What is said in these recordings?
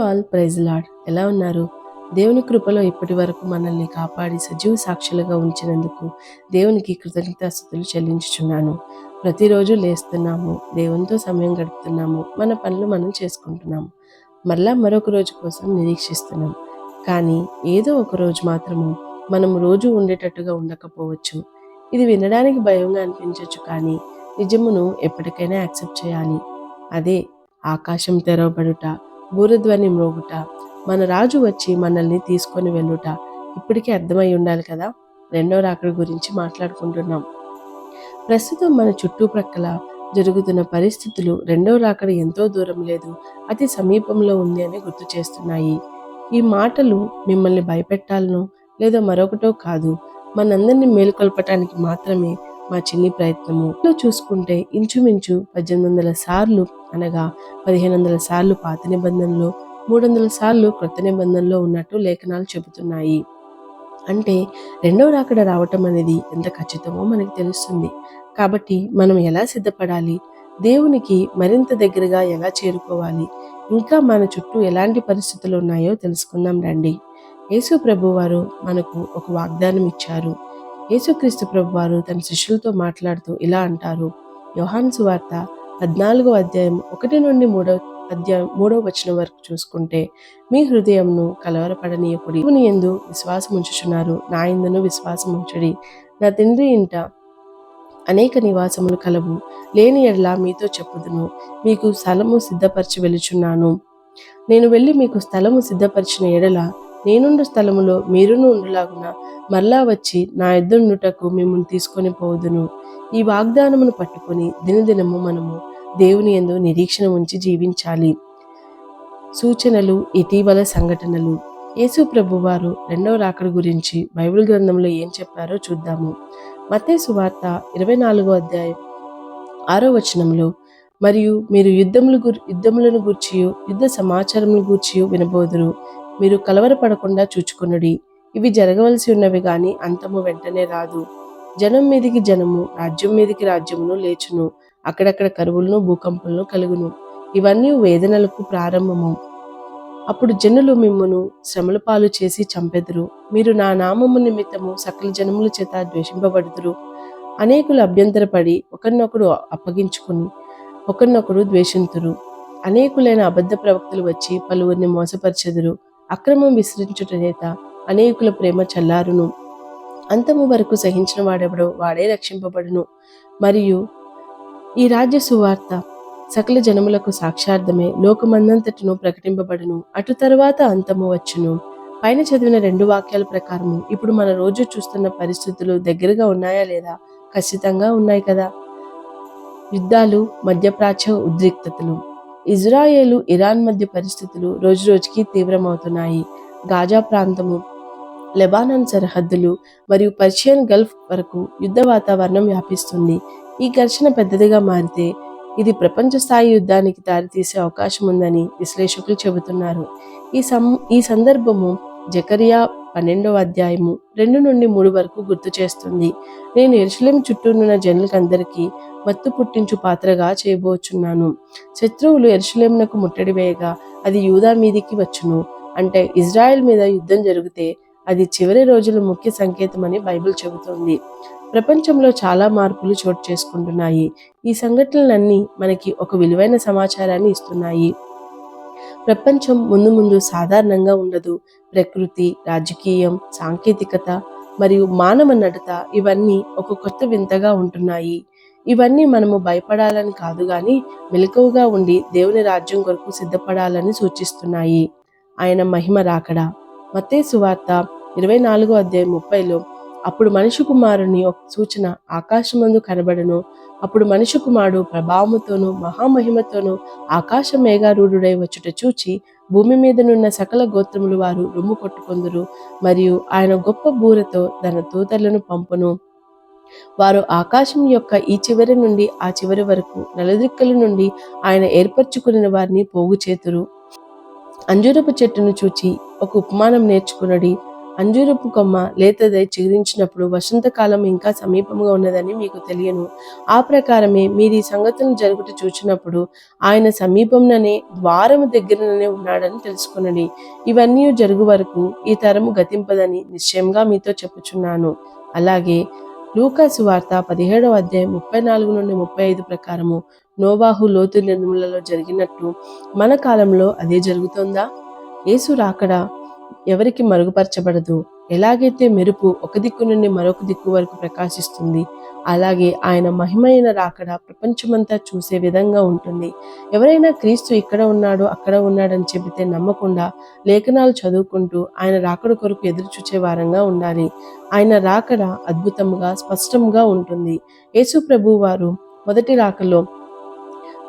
All praise lord. ఎలా ఉన్నారు? దేవుని కృపలో ఇప్పటి వరకు మనల్ని కాపాడి సజీవ సాక్షులుగా ఉంచినందుకు దేవునికి కృతజ్ఞతాస్థుతులు చెల్లించుచున్నాను. ప్రతిరోజు లేస్తున్నాము దేవునితో సమయం గడుపుతున్నాము మన పనులు మనం చేసుకుంటున్నాము. మళ్ళా మరొక రోజు కోసం నిరీక్షిస్తున్నాం. కానీ ఏదో ఒక రోజు మాత్రము మనం రోజు ఉండేటట్టుగా ఉండకపోవచ్చు. ఇది వినడానికి భయంగా అనిపించవచ్చు కానీ నిజమును ఎప్పటికైనా యాక్సెప్ట్ చేయాలి. అదే ఆకాశం తెరవబడుట బూరధ్వని మ్రోగుట. మన రాజు వచ్చి మనల్ని తీసుకొని వెళ్ళుట. ఇప్పటికే అర్థమై ఉండాలి కదా? రెండో రాకడి గురించి మాట్లాడుకుంటున్నాం. ప్రస్తుతం మన చుట్టుప్రక్కల జరుగుతున్న పరిస్థితులు రెండో రాకడ ఎంతో దూరం లేదు. అతి సమీపంలో ఉంది అని గుర్తు చేస్తున్నాయి. ఈ మాటలు మిమ్మల్ని భయపెట్టాలనో లేదా మరొకటో కాదు. మనందరినీ మేలుకొల్పటానికి మాత్రమే మా చిన్ని ప్రయత్నము. చూసుకుంటే ఇంచుమించు పద్దెనిమిది వందల సార్లు అనగా పదిహేను వందల సార్లు పాత నిబంధనలో మూడు వందల సార్లు క్రొత్త నిబంధనలో ఉన్నట్టు లేఖనాలు చెబుతున్నాయి. అంటే రెండవ రాకడ రావటం అనేది ఎంత ఖచ్చితమో మనకు తెలుస్తుంది. కాబట్టి మనం ఎలా సిద్ధపడాలి? దేవునికి మరింత దగ్గరగా ఎలా చేరుకోవాలి? ఇంకా మన చుట్టూ ఎలాంటి పరిస్థితులు ఉన్నాయో తెలుసుకుందాం రండి. యేసు ప్రభు వారు మనకు ఒక వాగ్దానం ఇచ్చారు యేసుక్రీస్తు ప్రభు వారు తన శిష్యులతో మాట్లాడుతూ ఇలా అంటారు. యోహాన్ సువార్త పద్నాలుగో అధ్యాయం ఒకటి నుండి మూడవ అధ్యాయం మూడవ వచనం వరకు చూసుకుంటే మీ హృదయంను కలవరపడనీయకుడి దేవుని ఎందు విశ్వాసం ఉంచుచున్నారు. నా ఎందును విశ్వాసం ఉంచుడి. నా తండ్రి ఇంట అనేక నివాసములు కలవు. లేని ఎడలా మీతో చెప్పుదును. మీకు స్థలము సిద్ధపరిచి వెలుచున్నాను నేను వెళ్ళి మీకు స్థలము సిద్ధపరిచిన ఎడల నేనుండు స్థలములో మీరును ఉండులాగున మరలా వచ్చి నా ఎద్దుండుటకు మిమ్మల్ని తీసుకొని పోదును ఈ వాగ్దానమును పట్టుకొని దినదినము మనము దేవుని ఎందు నిరీక్షణ ఉంచి జీవించాలి. సూచనలు ఇటీవల సంఘటనలు. యేసు ప్రభు వారు రెండవ రాకడ గురించి బైబిల్ గ్రంథంలో ఏం చెప్పారో చూద్దాము. మతే సువార్త ఇరవై నాలుగో అధ్యాయం ఆరో వచనంలో మరియు మీరు యుద్ధములు గురి యుద్ధములను గూర్చి యుద్ధ సమాచారములు గూర్చి వినబోదురు. మీరు కలవరపడకుండా చూచుకొనుడి. ఇవి జరగవలసి ఉన్నవి గాని అంతము వెంటనే రాదు. జనం మీదికి జనము రాజ్యం మీదికి రాజ్యమును లేచును. అక్కడక్కడ కరువులను భూకంపులను కలుగును. ఇవన్నీ వేదనలకు ప్రారంభము. అప్పుడు జనులు మిమ్మును శ్రమల పాలు చేసి చంపెదురు. మీరు నా నామము నిమిత్తము సకల జనముల చేత ద్వేషింపబడుదురు. అనేకులు అభ్యంతరపడి ఒకరినొకడు అప్పగించుకుని ఒకరినొకడు ద్వేషింతురు. అనేకులైన అబద్ధ ప్రవక్తలు వచ్చి పలువురిని మోసపరచెదురు. అక్రమం విసిరించుట చేత అనేకుల ప్రేమ చల్లారును. అంతము వరకు సహించిన వాడెవడో వాడే రక్షింపబడును. మరియు ఈ రాజ్య సువార్త సకల జనములకు సాక్షార్థమే. లోకమందంతటిను ప్రకటింపబడును. అటు తరువాత అంతము వచ్చును. పైన చదివిన రెండు వాక్యాల ప్రకారము ఇప్పుడు మన రోజు చూస్తున్న పరిస్థితులు దగ్గరగా ఉన్నాయా లేదా? ఖచ్చితంగా ఉన్నాయి కదా. యుద్ధాలు మధ్యప్రాచ్య ఉద్రిక్తతలు. ఇజ్రాయేలు ఇరాన్ మధ్య పరిస్థితులు రోజు రోజుకి తీవ్రమవుతున్నాయి. గాజా ప్రాంతము లెబానాన్ సరిహద్దులు మరియు పర్షియన్ గల్ఫ్ వరకు యుద్ధ వాతావరణం వ్యాపిస్తుంది. ఈ ఘర్షణ పెద్దదిగా మారితే ఇది ప్రపంచ స్థాయి యుద్ధానికి దారితీసే అవకాశం ఉందని విశ్లేషకులు చెబుతున్నారు. ఈ సం ఈ సందర్భము జకరియా పన్నెండవ అధ్యాయము రెండు నుండి మూడు వరకు గుర్తు చేస్తుంది. నేను ఎరుసలేం చుట్టూనున్న జనులకందరికీ మత్తు పుట్టించు పాత్రగా చేయబోచున్నాను. శత్రువులు ఎరుసలేమునకు ముట్టడి వేయగా అది యూదా మీదికి వచ్చును. అంటే ఇజ్రాయెల్ మీద యుద్ధం జరిగితే అది చివరి రోజుల ముఖ్య సంకేతమని బైబిల్ చెబుతోంది. ప్రపంచంలో చాలా మార్పులు చోటు చేసుకుంటున్నాయి. ఈ సంఘటనలన్నీ మనకి ఒక విలువైన సమాచారాన్ని ఇస్తున్నాయి. ప్రపంచం ముందు ముందు సాధారణంగా ఉండదు. ప్రకృతి రాజకీయం సాంకేతికత మరియు మానవ నడత ఇవన్నీ ఒక కొత్త వింతగా ఉంటున్నాయి. ఇవన్నీ మనము భయపడాలని కాదు కానీ మెలకువగా ఉండి దేవుని రాజ్యం కొరకు సిద్ధపడాలని సూచిస్తున్నాయి. ఆయన మహిమ రాకడా? మతే సువార్త ఇరవై నాలుగో అధ్యాయం ముప్పైలో అప్పుడు మనిషి కుమారుని ఒక సూచన ఆకాశమందు కనబడను. అప్పుడు మనిషి కుమారుడు ప్రభావముతోనూ మహామహిమతోనూ ఆకాశ మేఘారూఢుడై వచ్చుట చూచి భూమి మీదనున్న సకల గోత్రములు వారు రొమ్ము కొట్టుకొందురు. మరియు ఆయన గొప్ప బూరతో తన దూతలను పంపును. వారు ఆకాశం యొక్క ఈ చివరి నుండి ఆ చివరి వరకు నలుదిక్కల నుండి ఆయన ఏర్పరచుకున్న వారిని పోగు చేతురు అంజూరపు చెట్టును చూచి ఒక ఉపమానం నేర్చుకునడి. అంజూరపు కొమ్మ లేతదై చిగురించినప్పుడు వసంతకాలం ఇంకా సమీపంగా ఉన్నదని మీకు తెలియను. ఆ ప్రకారమే మీరు ఈ సంగతులను జరుగుట చూచినప్పుడు ఆయన సమీపంలోనే ద్వారము దగ్గరనే ఉన్నాడని తెలుసుకునండి. ఇవన్నీ జరుగు వరకు ఈ తరము గతింపదని నిశ్చయంగా మీతో చెప్పుచున్నాను. అలాగే లూకాసు వార్త పదిహేడవ అధ్యాయం ముప్పై నాలుగు నుండి ముప్పై ఐదు ప్రకారము నోవాహు లోతు నిర్మూలలో జరిగినట్టు మన కాలంలో అదే జరుగుతుందా? యేసు రాకడా? ఎవరికి మరుగుపరచబడదు. ఎలాగైతే మెరుపు ఒక దిక్కు నుండి మరొక దిక్కు వరకు ప్రకాశిస్తుంది అలాగే ఆయన మహిమైన రాకడ ప్రపంచమంతా చూసే విధంగా ఉంటుంది. ఎవరైనా క్రీస్తు ఇక్కడ ఉన్నాడు అక్కడ ఉన్నాడని చెబితే నమ్మకుండా లేఖనాలు చదువుకుంటూ ఆయన రాకడ కొరకు ఎదురు చూచే వారంగా ఉండాలి. ఆయన రాకడ అద్భుతంగా స్పష్టంగా ఉంటుంది. యేసు ప్రభు వారు మొదటి రాకలో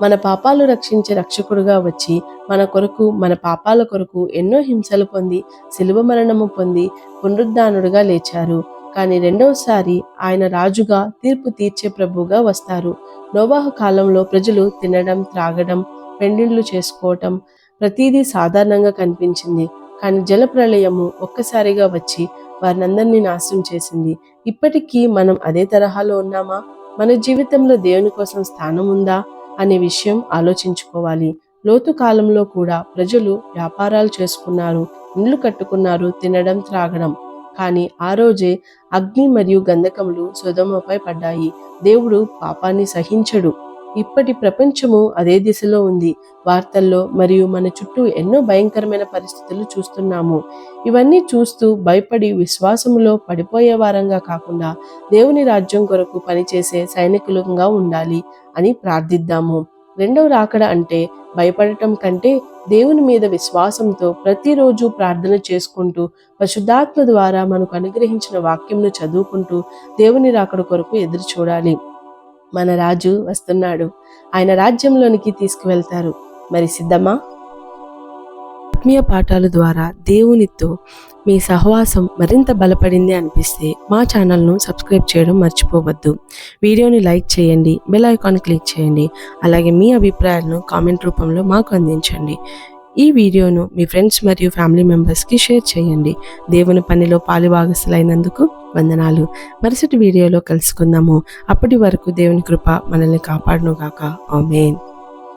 మన పాపాలు రక్షించే రక్షకుడుగా వచ్చి మన కొరకు మన పాపాల కొరకు ఎన్నో హింసలు పొంది శిలువ మరణము పొంది పునరుద్ధానుడుగా లేచారు. కానీ రెండవసారి ఆయన రాజుగా తీర్పు తీర్చే ప్రభుగా వస్తారు. నోవాహు కాలంలో ప్రజలు తినడం త్రాగడం పెండిళ్ళు చేసుకోవటం ప్రతిదీ సాధారణంగా కనిపించింది. కానీ జల ప్రళయము ఒక్కసారిగా వచ్చి వారినందరినీ నాశనం చేసింది. ఇప్పటికీ మనం అదే తరహాలో ఉన్నామా? మన జీవితంలో దేవుని కోసం స్థానం ఉందా? అనే విషయం ఆలోచించుకోవాలి. లోతు కాలంలో కూడా ప్రజలు వ్యాపారాలు చేసుకున్నారు ఇండ్లు కట్టుకున్నారు తినడం త్రాగడం. కానీ ఆ రోజే అగ్ని మరియు గంధకములు సుధమపై పడ్డాయి. దేవుడు పాపాన్ని సహించడు. ఇప్పటి ప్రపంచము అదే దిశలో ఉంది. వార్తల్లో మరియు మన చుట్టూ ఎన్నో భయంకరమైన పరిస్థితులు చూస్తున్నాము. ఇవన్నీ చూస్తూ భయపడి విశ్వాసములో పడిపోయే వారంగా కాకుండా దేవుని రాజ్యం కొరకు పనిచేసే సైనికులంగా ఉండాలి అని ప్రార్థిద్దాము. రెండవ రాకడ అంటే భయపడటం కంటే దేవుని మీద విశ్వాసంతో ప్రతిరోజు ప్రార్థన చేసుకుంటూ పరిశుద్ధాత్మ ద్వారా మనకు అనుగ్రహించిన వాక్యంను చదువుకుంటూ దేవుని రాకడ కొరకు ఎదురు చూడాలి మన రాజు వస్తున్నాడు. ఆయన రాజ్యంలోనికి తీసుకువెళ్తారు. మరి సిద్ధమా? ఆత్మీయ పాఠాల ద్వారా దేవునితో మీ సహవాసం మరింత బలపడింది అనిపిస్తే మా ఛానల్ను సబ్స్క్రైబ్ చేయడం మర్చిపోవద్దు. వీడియోని లైక్ చేయండి బెల్ ఐకాన్ క్లిక్ చేయండి అలాగే మీ అభిప్రాయాలను కామెంట్ రూపంలో మాకు అందించండి. ఈ వీడియోను మీ ఫ్రెండ్స్ మరియు ఫ్యామిలీ మెంబర్స్కి షేర్ చేయండి. దేవుని పనిలో పాలుభాగస్తులైనందుకు వందనాలు. మరుసటి వీడియోలో కలుసుకుందాము. అప్పటి వరకు దేవుని కృప మనల్ని కాపాడునుగాక. ఆమెన్.